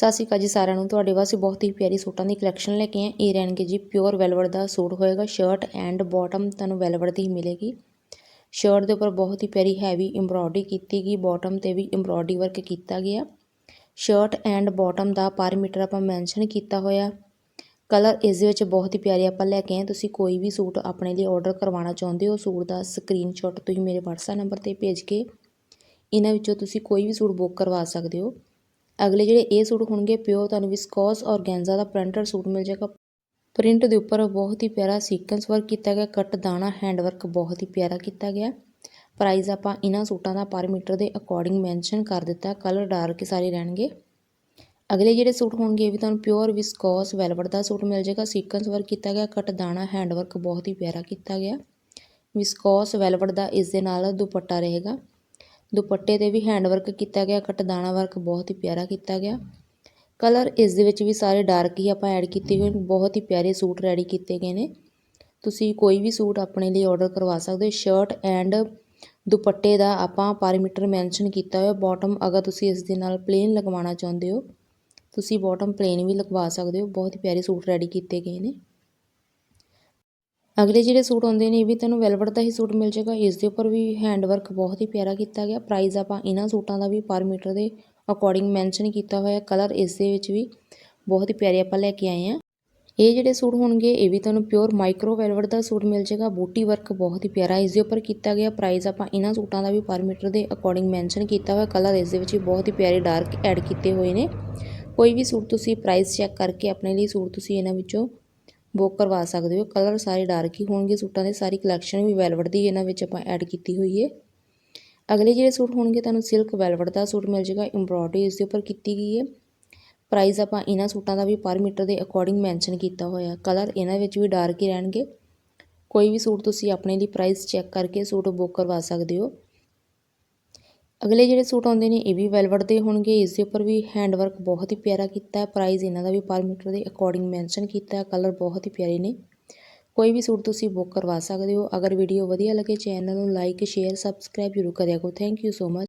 ਸਤਿ ਸ਼੍ਰੀ ਅਕਾਲ ਜੀ ਸਾਰਿਆਂ ਨੂੰ। ਤੁਹਾਡੇ ਵਾਸਤੇ ਬਹੁਤ ਹੀ ਪਿਆਰੀ ਸੂਟਾਂ ਦੀ ਕਲੈਕਸ਼ਨ ਲੈ ਕੇ ਆਏ ਇਹ ਰਹਿਣਗੇ ਜੀ ਪਿਓਰ ਵੈਲਵਟ ਦਾ ਸੂਟ ਹੋਏਗਾ। ਸ਼ਰਟ ਐਂਡ ਬਾਟਮ ਤੁਹਾਨੂੰ ਵੈਲਵਟ ਦੀ ਹੀ ਮਿਲੇਗੀ। ਸ਼ਰਟ ਦੇ ਉੱਪਰ ਬਹੁਤ ਹੀ ਪਿਆਰੀ ਹੈਵੀ ਐਮਬ੍ਰੋਇਡਰੀ ਕੀਤੀ ਗਈ। ਬਾਟਮ ਤੇ ਵੀ ਐਮਬ੍ਰੋਇਡਰੀ ਵਰਕ ਕੀਤਾ ਗਿਆ। ਸ਼ਰਟ ਐਂਡ ਬਾਟਮ ਦਾ ਪਰ ਮੀਟਰ ਆਪਾਂ ਮੈਂਸ਼ਨ ਕੀਤਾ ਹੋਇਆ। ਕਲਰ ਇਸ ਦੇ ਵਿੱਚ ਬਹੁਤ ਹੀ ਪਿਆਰੇ ਆਪਾਂ ਲੈ ਕੇ ਆਏ ਤੁਸੀਂ ਕੋਈ ਵੀ ਸੂਟ ਆਪਣੇ ਲਈ ਆਰਡਰ ਕਰਵਾਉਣਾ ਚਾਹੁੰਦੇ ਹੋ, ਸੂਟ ਦਾ ਸਕਰੀਨਸ਼ਾਟ ਤੁਸੀਂ ਮੇਰੇ WhatsApp ਨੰਬਰ ਤੇ ਭੇਜ ਕੇ ਇਹਨਾਂ ਵਿੱਚੋਂ ਤੁਸੀਂ ਕੋਈ ਵੀ ਸੂਟ ਬੁੱਕ ਕਰਵਾ ਸਕਦੇ ਹੋ। ਅਗਲੇ ਜਿਹੜੇ ਇਹ ਸੂਟ ਹੋਣਗੇ ਪਿਓ ਤੁਹਾਨੂੰ ਵਿਸਕੋਸ ਔਰਗੈਂਜ਼ਾ ਦਾ ਪ੍ਰਿੰਟਡ ਸੂਟ ਮਿਲ ਜਾਏਗਾ। ਪ੍ਰਿੰਟ ਦੇ ਉੱਪਰ ਬਹੁਤ ਹੀ ਪਿਆਰਾ ਸੀਕੁਐਂਸ ਵਰਕ ਕੀਤਾ ਗਿਆ ਕੱਟ ਦਾਣਾ ਹੈਂਡ ਵਰਕ ਬਹੁਤ ਹੀ ਪਿਆਰਾ ਕੀਤਾ ਗਿਆ। ਪ੍ਰਾਈਸ ਆਪਾਂ ਇਹਨਾਂ ਸੂਟਾਂ ਦਾ ਪਰ ਮੀਟਰ ਦੇ ਅਕੋਰਡਿੰਗ ਮੈਂਸ਼ਨ ਕਰ ਦਿੱਤਾ ਕਲਰ ਡਾਰਕ ਸਾਰੇ ਰਹਿਣਗੇ। ਅਗਲੇ ਜਿਹੜੇ ਸੂਟ ਹੋਣਗੇ ਇਹ ਵੀ ਤੁਹਾਨੂੰ ਪਿਓਰ ਵਿਸਕੋਸ ਵੈਲਵਟ ਦਾ ਸੂਟ ਮਿਲ ਜਾਏਗਾ। ਸੀਕੁਐਂਸ ਵਰਕ ਕੀਤਾ ਗਿਆ ਕੱਟ ਦਾਣਾ ਹੈਂਡ ਵਰਕ ਬਹੁਤ ਹੀ ਪਿਆਰਾ ਕੀਤਾ ਗਿਆ। ਵਿਸਕੋਸ ਵੈਲਵਟ ਦਾ ਇਸ ਦੇ ਨਾਲ ਦੁਪੱਟਾ ਰਹੇਗਾ। ਦੁਪੱਟੇ ਤੇ ਵੀ ਹੈਂਡ ਵਰਕ ਕੀਤਾ ਗਿਆ ਕੱਟ ਵਰਕ ਬਹੁਤ ਹੀ ਪਿਆਰਾ ਕੀਤਾ ਗਿਆ। ਕਲਰ ਇਸ ਦੇ ਵਿੱਚ ਵੀ ਸਾਰੇ ਡਾਰਕ ਹੀ ਆਪਾਂ ਐਡ ਕੀਤੇ ਹੋਏ ਬਹੁਤ ਹੀ ਪਿਆਰੇ ਸੂਟ ਰੈਡੀ ਕੀਤੇ ਗਏ ਨੇ। ਤੁਸੀਂ ਕੋਈ ਵੀ ਸੂਟ ਆਪਣੇ ਲਈ ਆਰਡਰ ਕਰਵਾ ਸਕਦੇ ਹੋ। ਸ਼ਰਟ ਐਂਡ ਦੁਪੱਟੇ ਦਾ ਆਪਾਂ ਪਰ ਮੀਟਰ ਮੈਂਸ਼ਨ ਕੀਤਾ ਹੋਇਆ ਬਾਟਮ ਅਗਰ ਤੁਸੀਂ ਇਸ ਦੇ ਨਾਲ ਪਲੇਨ ਲਗਵਾਉਣਾ ਚਾਹੁੰਦੇ ਹੋ, ਤੁਸੀਂ ਬਾਟਮ ਪਲੇਨ ਵੀ ਲਗਵਾ ਸਕਦੇ ਹੋ। ਬਹੁਤ ਹੀ ਪਿਆਰੇ ਸੂਟ ਰੈਡੀ ਕੀਤੇ ਗਏ ਨੇ। ਅਗਲੇ ਜਿਹੜੇ ਸੂਟ ਆਉਂਦੇ ਨੇ, ਇਹ ਵੀ ਤੁਹਾਨੂੰ ਵੈਲਵਟ ਦਾ ਹੀ ਸੂਟ ਮਿਲ ਜਾਏਗਾ। ਇਸ ਦੇ ਉੱਪਰ ਵੀ ਹੈਂਡ ਵਰਕ ਬਹੁਤ ਹੀ ਪਿਆਰਾ ਕੀਤਾ ਗਿਆ। ਪ੍ਰਾਈਸ ਆਪਾਂ ਇਹਨਾਂ ਸੂਟਾਂ ਦਾ ਵੀ ਪਰ ਮੀਟਰ ਦੇ ਅਕੋਰਡਿੰਗ ਮੈਂਸ਼ਨ ਕੀਤਾ ਹੋਇਆ ਕਲਰ ਇਸ ਦੇ ਵਿੱਚ ਵੀ ਬਹੁਤ ਹੀ ਪਿਆਰੇ ਆਪਾਂ ਲੈ ਕੇ ਆਏ ਆ ਇਹ ਜਿਹੜੇ ਸੂਟ ਹੋਣਗੇ, ਇਹ ਵੀ ਤੁਹਾਨੂੰ ਪਿਓਰ ਮਾਈਕਰੋ ਵੈਲਵਟ ਦਾ ਸੂਟ ਮਿਲ ਜਾਏਗਾ। ਬੂਟੀ ਵਰਕ ਬਹੁਤ ਹੀ ਪਿਆਰਾ ਇਸ ਦੇ ਉੱਪਰ ਕੀਤਾ ਗਿਆ। ਪ੍ਰਾਈਸ ਆਪਾਂ ਇਹਨਾਂ ਸੂਟਾਂ ਦਾ ਵੀ ਪਰ ਮੀਟਰ ਦੇ ਅਕੋਰਡਿੰਗ ਮੈਂਸ਼ਨ ਕੀਤਾ ਹੋਇਆ। ਕਲਰ ਇਸ ਦੇ ਵਿੱਚ ਵੀ ਬਹੁਤ ਹੀ ਪਿਆਰੇ ਡਾਰਕ ਐਡ ਕੀਤੇ ਹੋਏ ਨੇ। ਕੋਈ ਵੀ ਸੂਟ ਤੁਸੀਂ ਪ੍ਰਾਈਸ ਚੈੱਕ ਕਰਕੇ ਆਪਣੇ ਲਈ ਸੂਟ ਤੁਸੀਂ ਇਹਨਾਂ ਵਿੱਚੋਂ ਬੁੱਕ ਕਰਵਾ ਸਕਦੇ ਹੋ। ਕਲਰ ਸਾਰੇ ਡਾਰਕ ਹੀ ਹੋਣਗੇ। ਸੂਟਾਂ ਦੇ ਸਾਰੀ ਕਲੈਕਸ਼ਨ ਵੀ ਵੈਲਵਟ ਦੀ ਇਹਨਾਂ ਵਿੱਚ ਆਪਾਂ ਐਡ ਕੀਤੀ ਹੋਈ ਹੈ ਅਗਲੇ ਜਿਹੜੇ ਸੂਟ ਹੋਣਗੇ, ਤੁਹਾਨੂੰ ਸਿਲਕ ਵੈਲਵਟ ਦਾ ਸੂਟ ਮਿਲ ਜਾਏਗਾ। ਐਮਬ੍ਰੋਇਡਰੀ ਇਸ ਦੇ ਉੱਪਰ ਕੀਤੀ ਗਈ ਹੈ ਪ੍ਰਾਈਸ ਆਪਾਂ ਇਹਨਾਂ ਸੂਟਾਂ ਦਾ ਵੀ ਪਰ ਮੀਟਰ ਦੇ ਅਕੋਰਡਿੰਗ ਮੈਂਸ਼ਨ ਕੀਤਾ ਹੋਇਆ। ਕਲਰ ਇਹਨਾਂ ਵਿੱਚ ਵੀ ਡਾਰਕ ਹੀ ਰਹਿਣਗੇ। ਕੋਈ ਵੀ ਸੂਟ ਤੁਸੀਂ ਆਪਣੇ ਲਈ ਪ੍ਰਾਈਸ ਚੈੱਕ ਕਰਕੇ ਸੂਟ ਬੁੱਕ ਕਰਵਾ ਸਕਦੇ ਹੋ। ਅਗਲੇ ਜਿਹੜੇ ਸੂਟ ਆਉਂਦੇ ਨੇ, ਇਹ ਵੀ ਵੈਲਵਟ ਦੇ ਹੋਣਗੇ। ਇਸ ਦੇ ਉੱਪਰ ਵੀ ਹੈਂਡ ਵਰਕ ਬਹੁਤ ਹੀ ਪਿਆਰਾ ਕੀਤਾ ਹੈ ਪ੍ਰਾਈਸ ਇਹਨਾਂ ਦਾ ਵੀ ਪਰ ਮੀਟਰ ਦੇ ਅਕੋਰਡਿੰਗ ਮੈਂਸ਼ਨ ਕੀਤਾ ਹੈ ਕਲਰ ਬਹੁਤ ਹੀ ਪਿਆਰੇ ਨੇ। ਕੋਈ ਵੀ ਸੂਟ ਤੁਸੀਂ ਬੁੱਕ ਕਰਵਾ ਸਕਦੇ ਹੋ। ਅਗਰ ਵੀਡੀਓ ਵਧੀਆ ਲੱਗੇ ਚੈਨਲ ਨੂੰ ਲਾਈਕ ਸ਼ੇਅਰ ਸਬਸਕ੍ਰਾਈਬ ਜ਼ਰੂਰ ਕਰਿਆ ਕਰੋ। Thank you so much